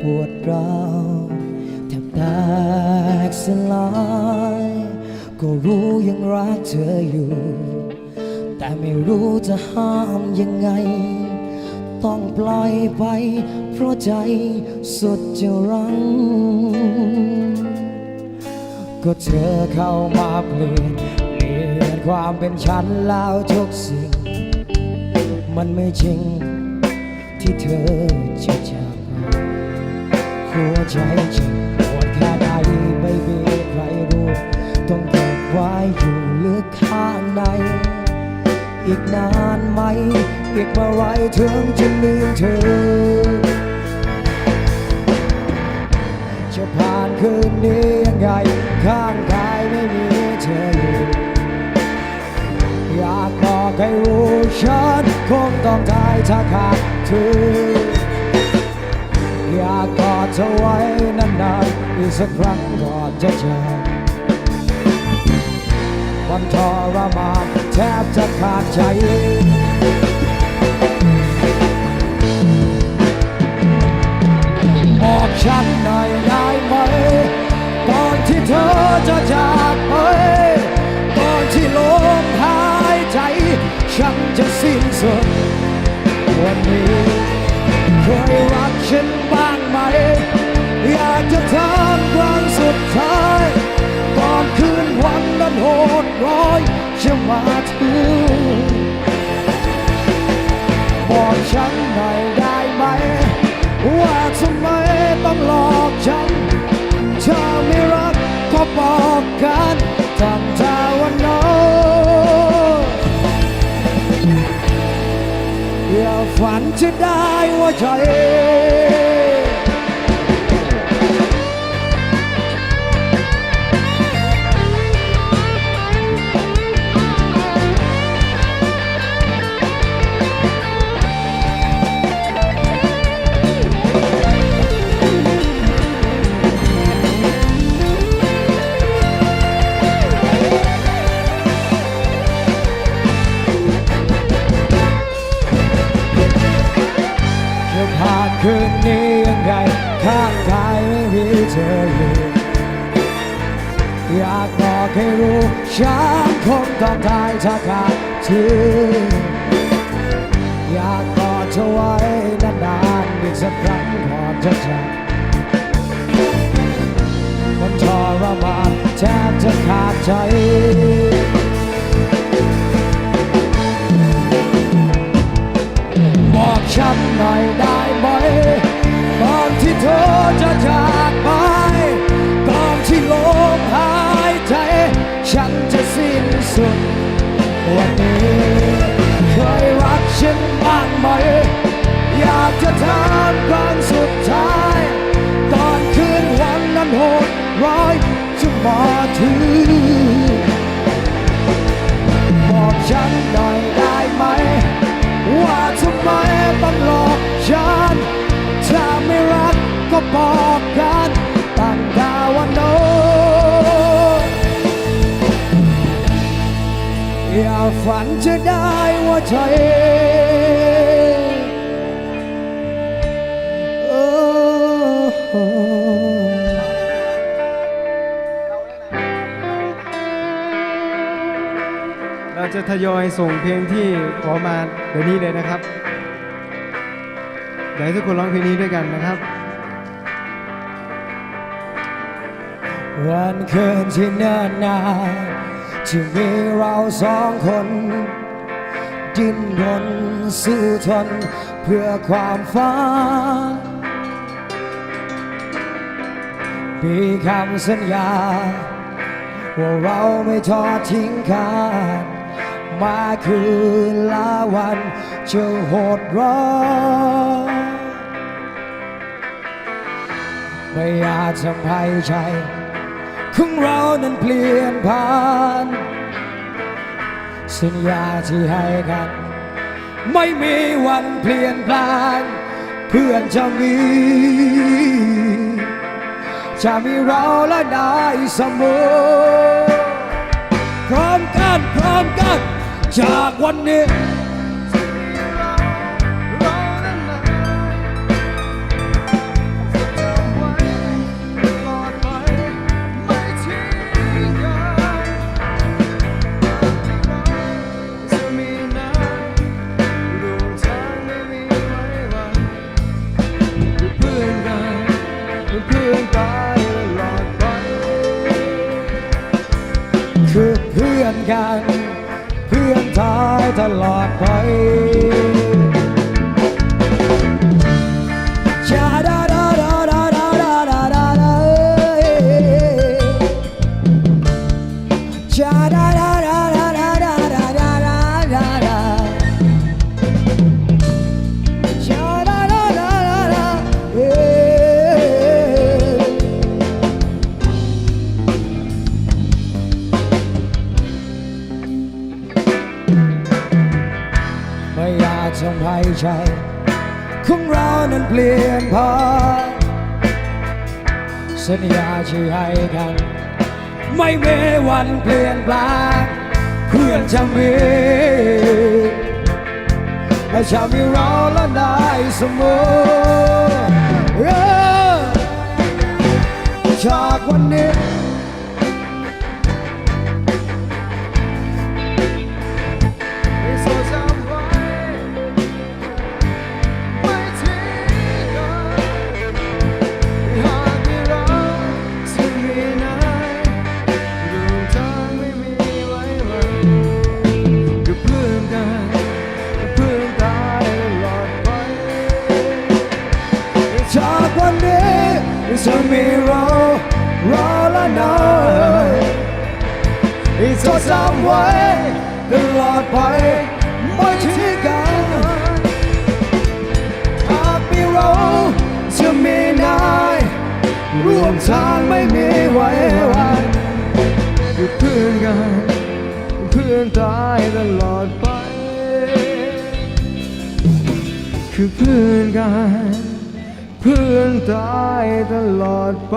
ปวดร้าวแทบแตกสลายก็รู้ยังรักเธออยู่ แต่ไม่รู้จะห้ามยังไง ต้องปล่อยไป เพราะใจสุดจะรั้งก็เธอเข้ามาเปลี่ยนเปลี่ยนความเป็นฉันแล้วทุกสิ่ง มันไม่จริงที่เธอจะจาก หัวใจเจ็บปวดแค่ใดไม่มีใครรู้ ต้องเก็บไว้อยู่ลึกข้างใน อีกนานไหม อีกเมื่อไรถึงจะลืมเธอ จะผ่านคืนนี้ยังไง ข้างกายไม่มีเธออยู่ อยากบอกให้รู้ฉันคงต้องตายถ้าขาดเธออยาก เธอไว้นานๆอีกสักครั้งก่อนจะจอมันทรมานแทบจะขาดใจบอกฉัน อยากจะถามครั้งสุดท้ายก่อนคืนวันนั้นโหดร้ายจะมาถึงบอกฉันหน่อยได้ไหม ว่าทำไมต้องหลอกฉันถ้าไม่รักก็บอกกันตั้งแต่วันนั้นอย่าฝันจะได้ว่าใจ นคืนนี้ยังไงข้างกายไม่มีเธออยู่อยากบอกให้รู้ฉันคงต้องตายถ้าขาดเธออยากกอดเธอไว้นานๆอีกสักครั้งก่อนจะจากมันทรมานแทบจะขาดใจบอกฉันหน่อยได้ไหม บอกกันตั้งแต่วันโน้นอย่าฝันจะได้ว่าใจโอ้ราจะทยอยส่งเพลงที่ขอมาเดี๋ยวนี้เลยนะครับอยากให้ทุกคนร้องเพลงนี้ด้วยกันนะครับ วันคืนที่เนิ่นนานที่มีเราสองคน ดิ้นรนสู้ทนเพื่อความฝันมีคำสัญญา ว่าเราไม่ทอดทิ้งกันมาคืนละวันจะโหดร้ายไม่อาจทำให้ใจ ของเรานั้นเปลี่ยนผ่าน สัญญาที่ให้กัน ไม่มีวันเปลี่ยนแปลงเพื่อนจะมี จะมีเราและนายเสมอพร้อมกันพร้อมกัน จากวันนี้ เพื่อนตายตลอดไปคือเพื่อนกัน เพื่อนตายตลอดไป ใจ ของเรานั้นเปลี่ยนผ่านสัญญาที่ให้กัน ไม่มีวันเปลี่ยนแปลงเพื่อนจะมีและจะมีเราและได้เสมอเออจากวันนี้ จะมีเราเราและนายจะจำไว้ตลอดไปไม่ทิ้งกันหามีเราจะมีนายร่วมทางไม่มีไว้วันกับเพื่อนกัน เพื่อนตายตลอดไป คือเพื่อนกัน เพื่อนตายตลอดไป